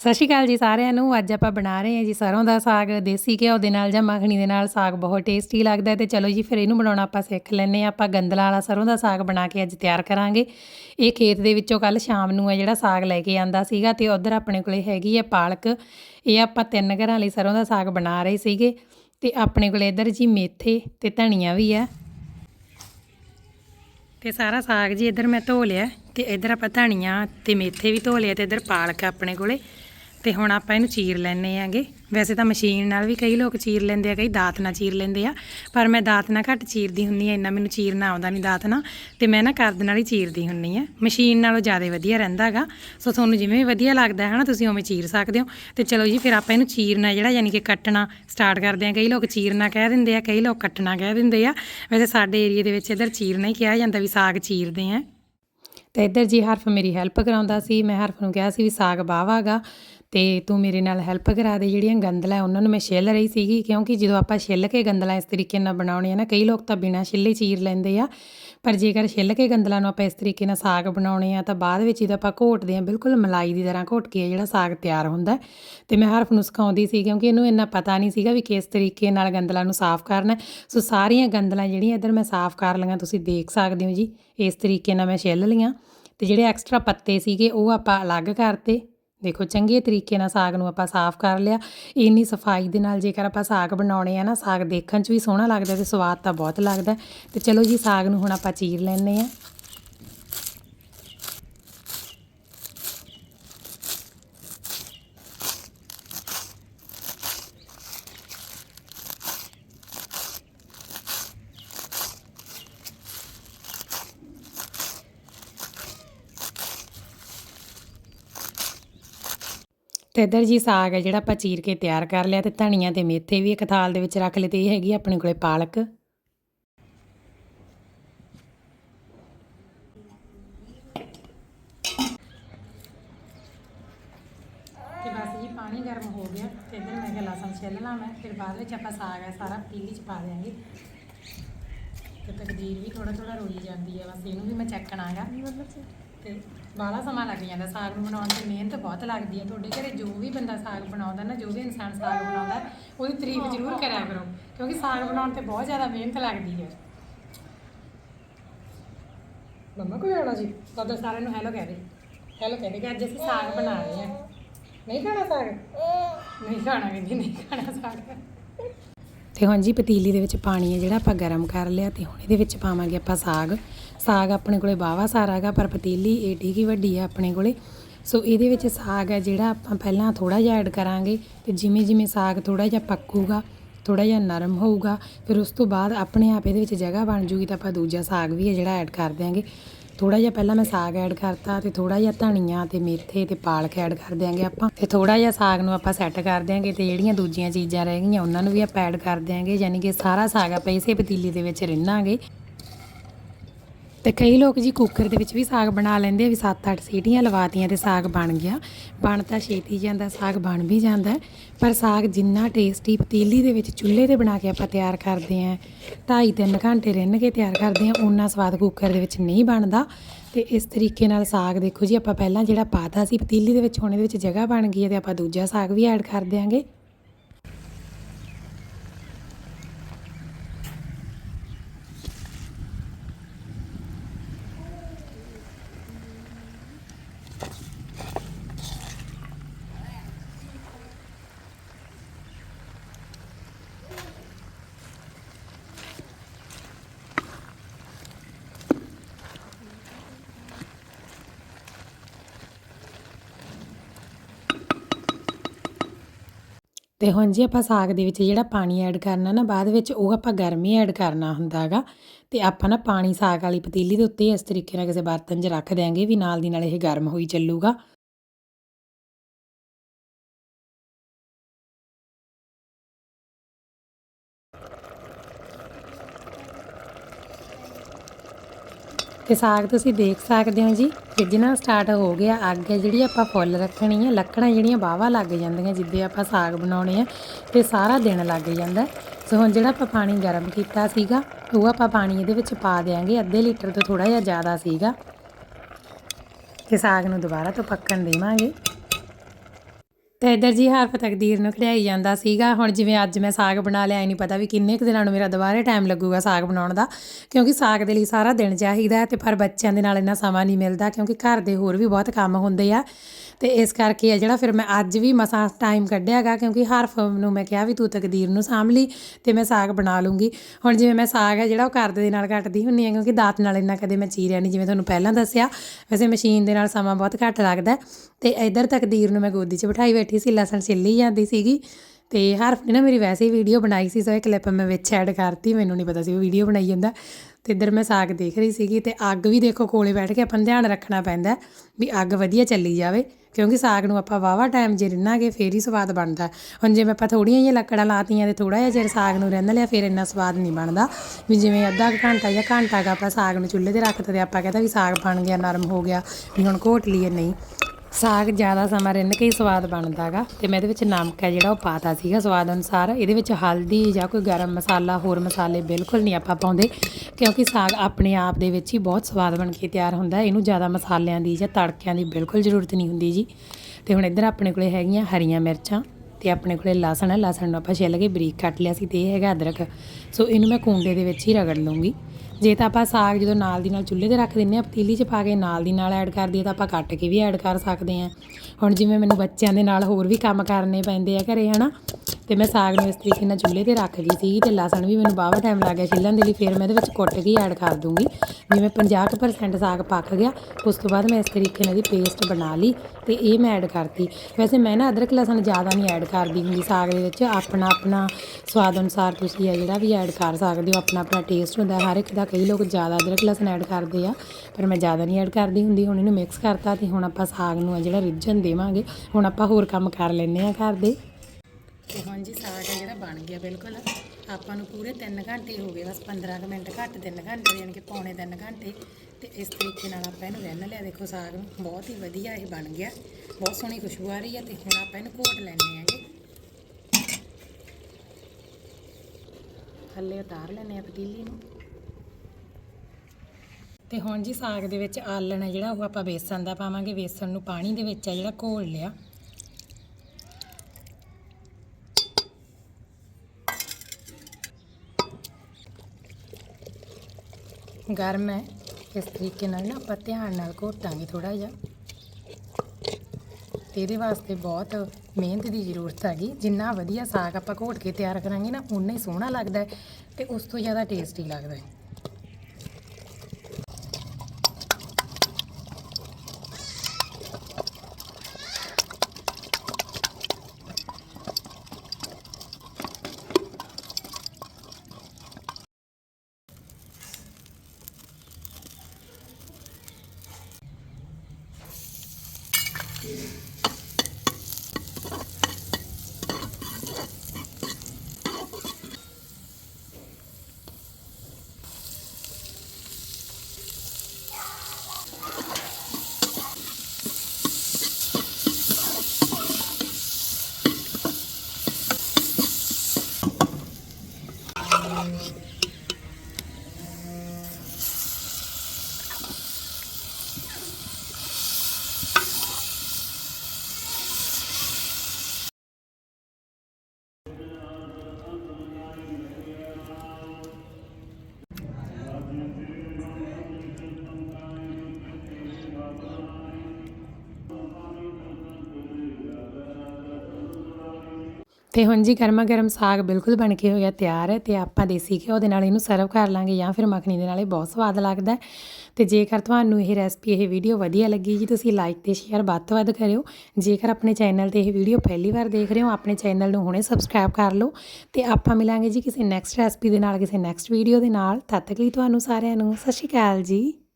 ਸਤਿ ਸ਼੍ਰੀ ਅਕਾਲ ਜੀ ਸਾਰਿਆਂ ਨੂੰ। ਅੱਜ ਆਪਾਂ ਬਣਾ ਰਹੇ ਹਾਂ ਜੀ ਸਰੋਂ ਦਾ ਸਾਗ, ਦੇਸੀ ਘਿਓ ਦੇ ਨਾਲ ਜਾਂ ਮੱਖਣੀ ਦੇ ਨਾਲ ਸਾਗ ਬਹੁਤ ਟੇਸਟੀ ਲੱਗਦਾ ਹੈ ਤੇ ਚਲੋ ਜੀ ਫਿਰ ਇਹਨੂੰ ਬਣਾਉਣਾ ਆਪਾਂ ਸਿੱਖ ਲੈਂਦੇ ਹਾਂ। ਆਪਾਂ ਗੰਦਲਾਂ ਵਾਲਾ ਸਰੋਂ ਦਾ ਸਾਗ ਬਣਾ ਕੇ ਅੱਜ ਤਿਆਰ ਕਰਾਂਗੇ। ਇਹ ਖੇਤ ਦੇ ਵਿੱਚੋਂ ਕੱਲ ਸ਼ਾਮ ਨੂੰ ਹੈ ਜਿਹੜਾ ਸਾਗ ਲੈ ਕੇ ਆਂਦਾ ਸੀਗਾ ਤੇ ਉਧਰ ਆਪਣੇ ਕੋਲੇ ਹੈਗੀ ਹੈ ਪਾਲਕ। ਇਹ ਆਪਾਂ ਤਿੰਨ ਘਰਾਂ ਲਈ ਸਰੋਂ ਦਾ ਸਾਗ ਬਣਾ ਰਹੇ ਸੀਗੇ ਤੇ ਆਪਣੇ ਕੋਲੇ ਇੱਧਰ ਜੀ ਮੇਥੇ ਤੇ ਧਨੀਆ ਵੀ ਹੈ। ਤੇ ਸਾਰਾ ਸਾਗ ਜੀ ਇੱਧਰ ਮੈਂ ਧੋ ਲਿਆ ਤੇ ਇੱਧਰ ਆਪਾਂ ਧਨੀਆ ਤੇ ਮੇਥੇ ਵੀ ਧੋ ਲਿਆ ਤੇ ਇੱਧਰ ਪਾਲਕ ਆਪਣੇ ਕੋਲੇ। ਤੇ ਹੁਣ ਆਪਾਂ ਇਹਨੂੰ ਚੀਰ ਲੈਣੇ ਆਂਗੇ ਵੈਸੇ ਤਾਂ ਮਸ਼ੀਨ ਨਾਲ ਵੀ ਕਈ ਲੋਕ ਚੀਰ ਲੈਂਦੇ ਆ, ਕਈ ਦਾਤ ਨਾਲ ਚੀਰ ਲੈਂਦੇ ਆ। ਪਰ ਮੈਂ ਦਾਤ ਨਾਲ ਘੱਟ ਚੀਰਦੀ ਹੁੰਨੀ ਆ, ਇੰਨਾ ਮੈਨੂੰ ਚੀਰਨਾ ਆਉਂਦਾ ਨਹੀਂ ਦਾਤ ਨਾਲ। ਤੇ ਮੈਂ ਨਾ ਕਰਦ ਨਾਲ ਹੀ ਚੀਰਦੀ ਹੁੰਨੀ ਆ। ਮਸ਼ੀਨ ਨਾਲੋਂ ਜ਼ਿਆਦਾ ਵਧੀਆ ਰਹਿੰਦਾਗਾ ਸੋ ਤੁਹਾਨੂੰ ਜਿਵੇਂ ਵੀ ਵਧੀਆ ਲੱਗਦਾ ਹੈ ਨਾ, ਤੁਸੀਂ ਉਵੇਂ ਚੀਰ ਸਕਦੇ ਹੋ। ਤੇ ਚਲੋ ਜੀ, ਫਿਰ ਆਪਾਂ ਇਹਨੂੰ ਚੀਰਨਾ ਜਿਹੜਾ ਯਾਨੀ ਕਿ ਕੱਟਣਾ ਸਟਾਰਟ ਕਰਦੇ ਆ। ਕਈ ਲੋਕ ਚੀਰਨਾ ਕਹਿ ਦਿੰਦੇ ਆ, ਕਈ ਲੋਕ ਕੱਟਣਾ ਕਹਿ ਦਿੰਦੇ ਆ। ਵੈਸੇ ਸਾਡੇ ਏਰੀਆ ਦੇ ਵਿੱਚ ਇੱਧਰ ਚੀਰਨਾ ਹੀ ਕਿਹਾ ਜਾਂਦਾ ਵੀ ਸਾਗ ਚੀਰਦੇ ਆ। ਤੇ ਇੱਧਰ ਜੀ ਹਰਫ ਮੇਰੀ ਹੈਲਪ ਕਰਾਉਂਦਾ ਸੀ। ਮੈਂ ਹਰਫ ਨੂੰ ਕਿਹਾ ਸੀ ਵੀ ਸਾਗ ਬਾਵਾਗਾ ਤੇ ਤੂੰ ਮੇਰੇ ਨਾਲ ਹੈਲਪ ਕਰਾ ਦੇ ਜਿਹੜੀਆਂ ਗੰਦਲਾਂ ਉਹਨਾਂ ਨੂੰ ਮੈਂ ਛਿੱਲ ਰਹੀ ਸੀਗੀ, ਕਿਉਂਕਿ ਜਦੋਂ ਆਪਾਂ ਛਿੱਲ ਕੇ ਗੰਦਲਾਂ ਇਸ ਤਰੀਕੇ ਨਾਲ ਬਣਾਉਣੀਆਂ ਨਾ, ਕਈ ਲੋਕ ਤਾਂ ਬਿਨਾਂ ਛਿੱਲੇ ਚੀਰ ਲੈਂਦੇ ਆ, ਪਰ ਜੇਕਰ ਛਿੱਲ ਕੇ ਗੰਦਲਾਂ ਨੂੰ ਆਪਾਂ ਇਸ ਤਰੀਕੇ ਨਾਲ ਸਾਗ ਬਣਾਉਣੇ ਆ, ਤਾਂ ਬਾਅਦ ਵਿੱਚ ਜਦੋਂ ਆਪਾਂ ਘੋਟਦੇ ਆ, ਬਿਲਕੁਲ ਮਲਾਈ ਦੀ ਤਰ੍ਹਾਂ ਘੋਟ ਕੇ ਜਿਹੜਾ ਸਾਗ ਤਿਆਰ ਹੁੰਦਾ ਹੈ। ਤੇ ਮੈਂ ਹਰਫ ਨੂੰ ਸਿਖਾਉਂਦੀ ਸੀ, ਕਿਉਂਕਿ ਇਹਨੂੰ ਇੰਨਾ ਪਤਾ ਨਹੀਂ ਸੀਗਾ ਵੀ ਕਿਸ ਤਰੀਕੇ ਨਾਲ ਗੰਦਲਾਂ ਨੂੰ ਸਾਫ਼ ਕਰਨਾ ਸੋ ਸਾਰੀਆਂ ਗੰਦਲਾਂ ਜਿਹੜੀਆਂ ਇੱਧਰ ਮੈਂ ਸਾਫ਼ ਕਰ ਲਈਆਂ, ਤੁਸੀਂ ਦੇਖ ਸਕਦੇ ਹੋ ਜੀ, ਇਸ ਤਰੀਕੇ ਨਾਲ ਮੈਂ ਛਿੱਲ ਲਈਆਂ, ਤੇ ਜਿਹੜੇ ਐਕਸਟਰਾ ਪੱਤੇ ਸੀਗੇ, ਉਹ ਆਪਾਂ ਅਲੱਗ ਕਰਤੇ ਦੇਖੋ, ਚੰਗੇ ਤਰੀਕੇ ਨਾਲ ਸਾਗ ਨੂੰ ਆਪਾਂ ਸਾਫ਼ ਕਰ ਲਿਆ। ਇੰਨੀ ਸਫ਼ਾਈ ਦੇ ਨਾਲ ਜੇਕਰ ਆਪਾਂ ਸਾਗ ਬਣਾਉਣੇ ਆ ਨਾ, ਸਾਗ ਦੇਖਣ 'ਚ ਵੀ ਸੋਹਣਾ ਲੱਗਦਾ ਤੇ ਸਵਾਦ ਤਾਂ ਬਹੁਤ ਲੱਗਦਾ। ਤੇ ਚਲੋ ਜੀ, ਸਾਗ ਨੂੰ ਹੁਣ ਆਪਾਂ ਚੀਰ ਲੈਣੇ ਆ ਤੇ ਇੱਧਰ ਜੀ ਸਾਗ ਹੈ ਜਿਹੜਾ ਆਪਾਂ ਚੀਰ ਕੇ ਤਿਆਰ ਕਰ ਲਿਆ ਤੇ ਧਨੀਆ ਤੇ ਮੇਥੇ ਵੀ ਇੱਕ ਥਾਲ ਦੇ ਵਿੱਚ ਰੱਖ ਲਏ ਤੇ ਇਹ ਹੈਗੀ ਆਪਣੇ ਕੋਲੇ ਪਾਲਕ। ਤੇ ਬਸ ਜੀ ਪਾਣੀ ਗਰਮ ਹੋ ਗਿਆ ਤੇ ਇੱਧਰ ਮੈਂ ਕਿਹਾ ਲਸਣ ਛਿੱਲ ਮੈਂ, ਫਿਰ ਬਾਅਦ ਵਿੱਚ ਆਪਾਂ ਸਾਗ ਹੈ ਸਾਰਾ ਪੀਲੀ 'ਚ ਪਾ ਦਿਆਂਗੇ। ਤੇ ਤਕਦੀਰ ਵੀ ਥੋੜਾ ਥੋੜਾ ਰੋਈ ਜਾਂਦੀ ਹੈ ਬਸ ਇਹਨੂੰ ਵੀ ਮੈਂ ਚੱਕਣਾਗਾ। ਤੇ ਬਾਹਲਾ ਸਮਾਂ ਲੱਗ ਜਾਂਦਾ ਸਾਗ ਨੂੰ ਬਣਾਉਣ ਤੇ ਮਿਹਨਤ ਬਹੁਤ ਲੱਗਦੀ ਹੈ। ਤੁਹਾਡੇ ਘਰੇ ਜੋ ਵੀ ਬੰਦਾ ਸਾਗ ਬਣਾਉਂਦਾ ਨਾ ਜੋ ਵੀ ਇਨਸਾਨ ਸਾਗ ਬਣਾਉਂਦਾ ਉਹਦੀ ਤਾਰੀਫ ਜ਼ਰੂਰ ਕਰਿਆ ਕਰੋ ਕਿਉਂਕਿ ਸਾਗ ਬਣਾਉਣ ਤੇ ਬਹੁਤ ਜ਼ਿਆਦਾ ਮਿਹਨਤ ਲੱਗਦੀ ਹੈ। ਮੰਮਾ ਕੋਈ ਆਉਣਾ ਜੀ? ਤਾਂ ਸਾਰਿਆਂ ਨੂੰ ਹੈਲੋ ਕਹਿ ਦੇ। ਹੈਲੋ ਕਹਿ ਦੇ ਕਿ ਅੱਜ ਅਸੀਂ ਸਾਗ ਬਣਾ ਰਹੇ ਹਾਂ। ਨਹੀਂ ਖਾਣਾ ਸਾਗ? ਨਹੀਂ ਖਾਣਾ ਕਹਿੰਦੀ ਨਹੀਂ ਖਾਣਾ ਸਾਗ। ਤੇ ਹੁਣ ਜੀ ਪਤੀਲੀ ਦੇ ਵਿੱਚ ਪਾਣੀ ਹੈ ਜਿਹੜਾ ਆਪਾਂ ਗਰਮ ਕਰ ਲਿਆ ਤੇ ਹੁਣ ਇਹਦੇ ਵਿੱਚ ਪਾਵਾਂਗੇ ਆਪਾਂ ਸਾਗ। ਸਾਗ ਆਪਣੇ ਕੋਲੇ ਬਾਵਾ ਸਾਰਾ ਹੈਗਾ, ਪਰ ਪਤੀਲੀ ਏਡੀ ਕੀ ਵੱਡੀ ਆ ਆਪਣੇ ਕੋਲੇ। ਸੋ ਇਹਦੇ ਵਿੱਚ ਸਾਗ ਹੈ ਜਿਹੜਾ ਆਪਾਂ ਪਹਿਲਾਂ ਥੋੜਾ ਜਿਹਾ ਐਡ ਕਰਾਂਗੇ ਤੇ ਜਿਵੇਂ ਜਿਵੇਂ ਸਾਗ ਥੋੜਾ ਜਿਹਾ ਪੱਕੂਗਾ ਥੋੜਾ ਜਿਹਾ ਨਰਮ ਹੋਊਗਾ, ਫਿਰ ਉਸ ਤੋਂ ਬਾਅਦ ਆਪਣੇ ਆਪ ਇਹਦੇ ਵਿੱਚ ਜਗ੍ਹਾ ਬਣ ਜੂਗੀ ਤਾਂ ਆਪਾਂ ਦੂਜਾ ਸਾਗ ਵੀ ਹੈ ਜਿਹੜਾ ਐਡ ਕਰ ਦਿਆਂਗੇ। ਥੋੜਾ ਜਿਹਾ ਪਹਿਲਾਂ ਮੈਂ ਸਾਗ ਐਡ ਕਰਤਾ ਤੇ ਥੋੜਾ ਜਿਹਾ ਧਨੀਆ ਤੇ ਮੇਥੇ ਤੇ ਪਾਲਕ ਐਡ ਕਰ ਦਿਆਂਗੇ ਆਪਾਂ। ਤੇ ਥੋੜਾ ਜਿਹਾ ਸਾਗ ਨੂੰ ਆਪਾਂ ਸੈੱਟ ਕਰ ਦਿਆਂਗੇ ਤੇ ਜਿਹੜੀਆਂ ਦੂਜੀਆਂ ਚੀਜ਼ਾਂ ਰਹਿ ਗਈਆਂ ਉਹਨਾਂ ਨੂੰ ਵੀ ਆਪਾਂ ਐਡ ਕਰ ਦਿਆਂਗੇ, ਯਾਨੀ ਕਿ ਸਾਰਾ ਸਾਗ ਆਪਾਂ ਇਸੇ ਪਤੀਲੀ ਦੇ ਵਿੱਚ ਰਿੰਨਾਂਗੇ। ਤੇ ਕਈ ਲੋਕ ਜੀ ਕੁੱਕਰ ਦੇ ਵਿੱਚ ਵੀ ਸਾਗ ਬਣਾ ਲੈਂਦੇ ਆ, ਵੀ 7-8 ਸੀਟੀਆਂ ਲਵਾਤੀਆਂ ਤੇ ਸਾਗ ਬਣ ਗਿਆ। ਬਣ ਤਾਂ ਛੇਤੀ ਜਾਂਦਾ, ਸਾਗ ਬਣ ਵੀ ਜਾਂਦਾ ਪਰ ਸਾਗ ਜਿੰਨਾ ਟੇਸਟੀ ਪਤੀਲੀ ਦੇ ਵਿੱਚ ਚੁੱਲ੍ਹੇ ਤੇ ਬਣਾ ਕੇ ਆਪਾਂ ਤਿਆਰ ਕਰਦੇ ਆਂ 2.5-3 ਘੰਟੇ ਰਿੰਨ ਕੇ ਤਿਆਰ ਕਰਦੇ ਆਂ ਓਨਾ ਸਵਾਦ ਕੁੱਕਰ ਦੇ ਵਿੱਚ ਨਹੀਂ ਬਣਦਾ। ਤੇ ਇਸ ਤਰੀਕੇ ਨਾਲ ਸਾਗ ਦੇਖੋ ਜੀ, ਆਪਾਂ ਪਹਿਲਾਂ ਜਿਹੜਾ ਪਾਤਾ ਸੀ ਪਤੀਲੀ ਦੇ ਵਿੱਚ, ਹੁਣ ਦੇ ਵਿੱਚ ਜਗ੍ਹਾ ਬਣ ਗਈ ਹੈ ਤੇ ਆਪਾਂ ਦੂਜਾ ਸਾਗ ਵੀ ਐਡ ਕਰ ਦਿਆਂਗੇ। ਤੇ ਹੁਣ ਜੀ ਆਪਾਂ ਸਾਗ ਦੇ ਵਿੱਚ ਜਿਹੜਾ ਪਾਣੀ ਐਡ ਕਰਨਾ ਨਾ, ਬਾਅਦ ਵਿੱਚ ਉਹ ਆਪਾਂ ਗਰਮ ਹੀ ਐਡ ਕਰਨਾ ਹੁੰਦਾ ਹੈਗਾ ਤੇ ਆਪਾਂ ਨਾ ਪਾਣੀ ਸਾਗ ਵਾਲੀ ਪਤੀਲੀ ਦੇ ਉੱਤੇ ਇਸ ਤਰੀਕੇ ਨਾਲ ਕਿਸੇ ਬਰਤਨ 'ਚ ਰੱਖ ਦਿਆਂਗੇ ਵੀ ਨਾਲ ਦੀ ਨਾਲ ਇਹ ਗਰਮ ਹੋਈ ਚੱਲੂਗਾ। ਤੇ ਸਾਗ ਤੁਸੀਂ ਦੇਖ ਸਕਦੇ ਹੋ ਜੀ। ਰਿੱਝਣਾ ਸਟਾਰਟ ਹੋ ਗਿਆ ਅੱਗ ਹੈ ਜਿਹੜੀ ਆਪਾਂ ਫੁੱਲ ਰੱਖਣੀ ਹੈ। ਲੱਕੜਾਂ ਜਿਹੜੀਆਂ ਬਾਵਾ ਲੱਗ ਜਾਂਦੀਆਂ ਜਿੱਦੇ ਆਪਾਂ ਸਾਗ ਬਣਾਉਣੇ ਆ, ਤੇ ਸਾਰਾ ਦਿਨ ਲੱਗ ਜਾਂਦਾ ਸੋ ਹੁਣ ਜਿਹੜਾ ਆਪਾਂ ਪਾਣੀ ਗਰਮ ਕੀਤਾ ਸੀਗਾ, ਉਹ ਆਪਾਂ ਪਾਣੀ ਇਹਦੇ ਵਿੱਚ ਪਾ ਦੇਾਂਗੇ ਅੱਧੇ ਲੀਟਰ ਤੋਂ ਥੋੜਾ ਜਿਹਾ ਜ਼ਿਆਦਾ ਸੀਗਾ। ਤੇ ਸਾਗ ਨੂੰ ਦੁਬਾਰਾ ਤੋਂ ਪੱਕਣ ਦੇਵਾਂਗੇ। ਤੇ ਇੱਧਰ ਜੀ ਹਰਫ ਤਕਦੀਰ ਨੂੰ ਖੜਾਈ ਜਾਂਦਾ ਸੀਗਾ। ਹੁਣ ਜਿਵੇਂ ਅੱਜ ਮੈਂ ਸਾਗ ਬਣਾ ਲਿਆ, ਇਹ ਨਹੀਂ ਪਤਾ ਵੀ ਕਿੰਨੇ ਕੁ ਦਿਨਾਂ ਨੂੰ ਮੇਰਾ ਦੁਬਾਰਾ ਟਾਈਮ ਲੱਗੂਗਾ ਸਾਗ ਬਣਾਉਣ ਦਾ, ਕਿਉਂਕਿ ਸਾਗ ਦੇ ਲਈ ਸਾਰਾ ਦਿਨ ਚਾਹੀਦਾ ਹੈ ਤੇ ਪਰ ਬੱਚਿਆਂ ਦੇ ਨਾਲ ਇੰਨਾ ਸਮਾਂ ਨਹੀਂ ਮਿਲਦਾ, ਕਿਉਂਕਿ ਘਰ ਦੇ ਹੋਰ ਵੀ ਬਹੁਤ ਕੰਮ ਹੁੰਦੇ ਆ। ਤੇ ਇਸ ਕਰਕੇ ਆ ਜਿਹੜਾ ਫਿਰ ਮੈਂ ਅੱਜ ਵੀ ਮਸਾਂ ਟਾਈਮ ਕੱਢਿਆਗਾ, ਕਿਉਂਕਿ ਹਰਫ ਨੂੰ ਮੈਂ ਕਿਹਾ ਵੀ ਤੂੰ ਤਕਦੀਰ ਨੂੰ ਸਾਂਭ ਲਈ ਤੇ ਮੈਂ ਸਾਗ ਬਣਾ ਲੂੰਗੀ। ਹੁਣ ਜਿਵੇਂ ਮੈਂ ਸਾਗ ਹੈ ਜਿਹੜਾ ਉਹ ਘਰ ਦੇ ਨਾਲ ਕੱਟਦੀ ਹੁੰਨੀ ਆ, ਕਿਉਂਕਿ ਦਾਤ ਨਾਲ ਇੰਨਾ ਕਦੇ ਮੈਂ ਚੀਰਿਆ ਨਹੀਂ ਜਿਵੇਂ ਤੁਹਾਨੂੰ ਪਹਿਲਾਂ ਦੱਸਿਆ। ਵੈਸੇ ਮਸ਼ੀਨ ਦੇ ਨਾਲ ਸਮਾਂ ਬਹੁਤ ਘੱਟ ਲੱਗਦਾ ਹੈ। ਤੇ ਇੱਧਰ ਤਕਦੀਰ ਨੂੰ ਮੈਂ ਗੋਦੀ 'ਚ ਬਿਠਾਈ ਬੈਠੀ ਸੀ, ਲਸਣ ਛਿੱਲੀ ਜਾਂਦੀ ਸੀਗੀ। ਤੇ ਹਰਫ ਨੇ ਨਾ ਮੇਰੀ ਵੈਸੇ ਹੀ ਵੀਡੀਓ ਬਣਾਈ ਸੀ, ਸੋ ਇਹ ਕਲਿੱਪ ਮੈਂ ਵਿੱਚ ਐਡ ਕਰਤੀ, ਮੈਨੂੰ ਨਹੀਂ ਪਤਾ ਸੀ ਉਹ ਵੀਡੀਓ ਬਣਾਈ ਜਾਂਦਾ। ਤੇ ਇੱਧਰ ਮੈਂ ਸਾਗ ਦੇਖ ਰਹੀ ਸੀਗੀ, ਤੇ ਅੱਗ ਵੀ ਦੇਖੋ ਕੋਲੇ ਬੈਠ ਕੇ ਆਪਾਂ ਨੂੰ ਧਿਆਨ ਰੱਖਣਾ ਪੈਂਦਾ ਵੀ ਅੱਗ ਵਧੀਆ ਚੱਲੀ ਜਾਵੇ। ਕਿਉਂਕਿ ਸਾਗ ਨੂੰ ਆਪਾਂ ਵਾਵਾ ਟਾਈਮ ਜੇ ਰਿੰਨਾਂਗੇ, ਫੇਰ ਹੀ ਸਵਾਦ ਬਣਦਾ। ਹੁਣ ਜਿਵੇਂ ਆਪਾਂ ਥੋੜੀਆਂ ਜਿਹੀਆਂ ਲੱਕੜਾਂ ਲਾਤੀਆਂ ਤੇ ਥੋੜਾ ਜਿਹਾ ਜੇ ਸਾਗ ਨੂੰ ਰਿੰਨ ਲਿਆ, ਫਿਰ ਇੰਨਾ ਸਵਾਦ ਨਹੀਂ ਬਣਦਾ। ਵੀ ਜਿਵੇਂ ਅੱਧਾ ਕੁ ਘੰਟਾ ਜਾਂ ਘੰਟਾ ਕੁ ਆਪਾਂ ਸਾਗ ਨੂੰ ਚੁੱਲ੍ਹੇ ਤੇ ਰੱਖਦੇ ਤੇ ਆਪਾਂ ਕਹਿੰਦਾ ਵੀ ਸਾਗ ਬਣ ਗਿਆ, ਨਰਮ ਹੋ ਗਿਆ, ਵੀ ਹੁਣ ਘੋਟ ਲਈਏ, ਨਹੀਂ। ਸਾਗ ਜ਼ਿਆਦਾ ਸਮਾਂ ਰਿੰਨ ਕੇ ਹੀ ਸਵਾਦ ਬਣਦਾਗਾ ਤੇ ਮੈਂ ਇਹਦੇ ਵਿੱਚ ਨਮਕ ਹੈ ਜਿਹੜਾ ਉਹ ਪਾਤਾ ਸੀਗਾ ਸਵਾਦ ਅਨੁਸਾਰ। ਇਹਦੇ ਵਿੱਚ ਹਲਦੀ ਜਾਂ ਕੋਈ ਗਰਮ ਮਸਾਲਾ, ਹੋਰ ਮਸਾਲੇ ਬਿਲਕੁਲ ਨਹੀਂ ਆਪਾਂ ਪਾਉਂਦੇ ਕਿਉਂਕਿ ਸਾਗ ਆਪਣੇ ਆਪ ਦੇ ਵਿੱਚ ਹੀ ਬਹੁਤ ਸਵਾਦ ਬਣ ਕੇ ਤਿਆਰ ਹੁੰਦਾ। ਇਹਨੂੰ ਜ਼ਿਆਦਾ ਮਸਾਲਿਆਂ ਦੀ ਜਾਂ ਤੜਕਿਆਂ ਦੀ ਬਿਲਕੁਲ ਜ਼ਰੂਰਤ ਨਹੀਂ ਹੁੰਦੀ ਜੀ। ਤੇ ਹੁਣ ਇੱਧਰ ਆਪਣੇ ਕੋਲੇ ਹੈਗੀਆਂ ਹਰੀਆਂ ਮਿਰਚਾਂ ਤੇ ਆਪਣੇ ਕੋਲੇ ਲਸਣ ਹੈ। ਲਸਣ ਨੂੰ ਆਪਾਂ ਛਿੱਲ ਕੇ ਬਰੀਕ ਕੱਟ ਲਿਆ ਸੀ ਤੇ ਇਹ ਹੈਗਾ ਅਦਰਕ। ਸੋ ਇਹਨੂੰ ਮੈਂ ਕੁੰਡੇ ਦੇ ਵਿੱਚ ਹੀ ਰਗੜ ਲੂੰਗੀ ਜੇ ਤਾਂ ਆਪਾਂ ਸਾਗ ਜਦੋਂ ਨਾਲ ਦੀ ਨਾਲ ਚੁੱਲ੍ਹੇ ਤੇ ਰੱਖ ਦਿੰਨੇ ਆ ਪਤੀਲੀ 'ਚ ਪਾ ਕੇ ਨਾਲ ਦੀ ਨਾਲ ਐਡ ਕਰ ਦਈਏ ਤਾਂ ਆਪਾਂ ਕੱਟ ਕੇ ਵੀ ਐਡ ਕਰ ਸਕਦੇ ਆ ਹੁਣ ਜਿਵੇਂ ਮੈਨੂੰ ਬੱਚਿਆਂ ਦੇ ਨਾਲ ਹੋਰ ਵੀ ਕੰਮ ਕਰਨੇ ਪੈਂਦੇ ਆ ਘਰੇ, ਹਨਾ? ਤੇ ਮੈਂ ਸਾਗ ਨੂੰ ਇਸ ਤਰੀਕੇ ਨਾਲ ਚੁੱਲ੍ਹੇ ਤੇ ਰੱਖ ਗਈ ਸੀ ਤੇ ਲਸਣ ਵੀ ਮੈਨੂੰ ਬਾਵਾ ਟਾਈਮ ਲੱਗ ਗਿਆ ਛਿੱਲਣ ਦੇ ਲਈ, ਫਿਰ ਮੈਂ ਇਹਦੇ ਵਿੱਚ ਕੁੱਟ ਕੇ ਐਡ ਕਰ ਦੂੰਗੀ। ਜਿਵੇਂ 50% ਸਾਗ ਪੱਕ ਗਿਆ, ਉਸ ਤੋਂ ਬਾਅਦ ਮੈਂ ਇਸ ਤਰੀਕੇ ਨਾਲ ਦੀ ਪੇਸਟ ਬਣਾ ਲਈ ਤੇ ਇਹ ਮੈਂ ਐਡ ਕਰਤੀ। ਵੈਸੇ ਮੈਂ ਨਾ ਅਦਰਕ ਲਸਣ ਜ਼ਿਆਦਾ ਨਹੀਂ ਐਡ ਕਰਦੀ ਹੁੰਦੀ ਸਾਗ ਦੇ ਵਿੱਚ ਆਪਣਾ ਆਪਣਾ ਸਵਾਦ ਅਨੁਸਾਰ ਤੁਸੀਂ ਆ ਜਿਹੜਾ ਵੀ ਐਡ ਕਰ ਸਕਦੇ ਹੋ ਆਪਣਾ ਆਪਣਾ ਟੇਸਟ ਹੁੰਦਾ ਹਰ ਇੱਕ ਦਾ ਕਈ ਲੋਕ ਜ਼ਿਆਦਾ ਅਦਰਕ ਲਸਣ ਐਡ ਕਰਦੇ ਆ, ਪਰ ਮੈਂ ਜ਼ਿਆਦਾ ਨਹੀਂ ਐਡ ਕਰਦੀ ਹੁੰਦੀ। ਹੁਣ ਇਹਨੂੰ ਮਿਕਸ ਕਰਤਾ ਤੇ ਹੁਣ ਆਪਾਂ ਸਾਗ ਨੂੰ ਆ ਜਿਹੜਾ ਰਿੱਝਣ ਦੇਵਾਂਗੇ, ਹੁਣ ਆਪਾਂ ਹੋਰ ਕੰਮ ਕਰ ਲੈਂਦੇ ਆ ਘਰ ਦੇ। ਤੇ ਹੁਣ ਜੀ ਸਾਗ ਹੈ ਜਿਹੜਾ ਬਣ ਗਿਆ, ਬਿਲਕੁਲ। ਆਪਾਂ ਨੂੰ ਪੂਰੇ 3 ਘੰਟੇ ਹੋ ਗਏ, ਬਸ 15 ਕੁ ਮਿੰਟ ਘੱਟ 3 ਘੰਟੇ, ਯਾਨੀ ਕਿ ਪੌਣੇ 3 ਘੰਟੇ। ਤੇ ਇਸ ਤਰੀਕੇ ਨਾਲ ਆਪਾਂ ਇਹਨੂੰ ਰਿੰਨ ਲਿਆ, ਦੇਖੋ ਸਾਗ ਨੂੰ। ਬਹੁਤ ਹੀ ਵਧੀਆ ਇਹ ਬਣ ਗਿਆ। ਬਹੁਤ ਸੋਹਣੀ ਖੁਸ਼ਬੂ ਆ ਰਹੀ ਹੈ ਤੇ ਹੁਣ ਆਪਾਂ ਇਹਨੂੰ ਘੋਟ ਲੈਣੇ ਆਂਗੇ ਥੱਲੇ ਉਤਾਰ ਲੈਣੇ ਆ ਪਤੀਲੀ ਨੂੰ। ਤੇ ਹੁਣ ਜੀ ਸਾਗ ਦੇ ਵਿੱਚ ਆਲਣ ਹੈ ਜਿਹੜਾ, ਉਹ ਆਪਾਂ ਬੇਸਣ ਦਾ ਪਾਵਾਂਗੇ। ਬੇਸਣ ਨੂੰ ਪਾਣੀ ਦੇ ਵਿੱਚ ਆ ਜਿਹੜਾ ਘੋਲ ਲਿਆ। ਗਰਮ ਹੈ ਇਸ ਤਰੀਕੇ ਨਾਲ ਨਾ ਆਪਾਂ ਧਿਆਨ ਨਾਲ ਘੋਟਾਂਗੇ ਥੋੜਾ ਜਿਹਾ। ਤੇ ਇਹਦੇ ਵਾਸਤੇ ਬਹੁਤ ਮਿਹਨਤ ਦੀ ਜ਼ਰੂਰਤ ਹੈਗੀ। ਜਿੰਨਾ ਵਧੀਆ ਸਾਗ ਆਪਾਂ ਘੋਟ ਕੇ ਤਿਆਰ ਕਰਾਂਗੇ ਨਾ ਉਨਾ ਹੀ ਸੋਹਣਾ ਲੱਗਦਾ ਹੈ ਤੇ ਉਸ ਤੋਂ ਜ਼ਿਆਦਾ ਟੇਸਟੀ ਲੱਗਦਾ ਹੈ। ਤੇ ਹੁਣ ਜੀ ਗਰਮਾ ਗਰਮ ਸਾਗ ਬਿਲਕੁਲ ਬਣ ਕੇ ਹੋ ਗਿਆ ਤਿਆਰ ਹੈ ਤੇ ਆਪਾਂ ਦੇਸੀ ਘਿਓ ਦੇ ਨਾਲ ਇਹਨੂੰ ਸਰਵ ਕਰ ਲਾਂਗੇ ਜਾਂ ਫਿਰ ਮੱਖਣੀ ਦੇ ਨਾਲ, ਇਹ ਬਹੁਤ ਸਵਾਦ ਲੱਗਦਾ ਹੈ। ਤੇ ਜੇਕਰ ਤੁਹਾਨੂੰ ਇਹ ਰੈਸਪੀ ਇਹ ਵੀਡੀਓ ਵਧੀਆ ਲੱਗੀ ਜੀ, ਤੁਸੀਂ ਲਾਈਕ ਤੇ ਸ਼ੇਅਰ ਵੱਧ ਤੋਂ ਵੱਧ ਕਰਿਓ। ਜੇਕਰ ਆਪਣੇ ਚੈਨਲ ਤੇ ਇਹ ਵੀਡੀਓ ਪਹਿਲੀ ਵਾਰ ਦੇਖ ਰਹੇ ਹੋ, ਆਪਣੇ ਚੈਨਲ ਨੂੰ ਹੁਣੇ ਸਬਸਕ੍ਰਾਈਬ ਕਰ ਲਓ। ਤੇ ਆਪਾਂ ਮਿਲਾਂਗੇ ਜੀ ਕਿਸੇ ਨੈਕਸਟ ਰੈਸਪੀ ਦੇ ਨਾਲ, ਕਿਸੇ ਨੈਕਸਟ ਵੀਡੀਓ ਦੇ ਨਾਲ। ਤਦ ਤੱਕ ਲਈ ਤੁਹਾਨੂੰ ਸਾਰਿਆਂ ਨੂੰ ਸਤਿ ਸ਼੍ਰੀ ਅਕਾਲ ਜੀ।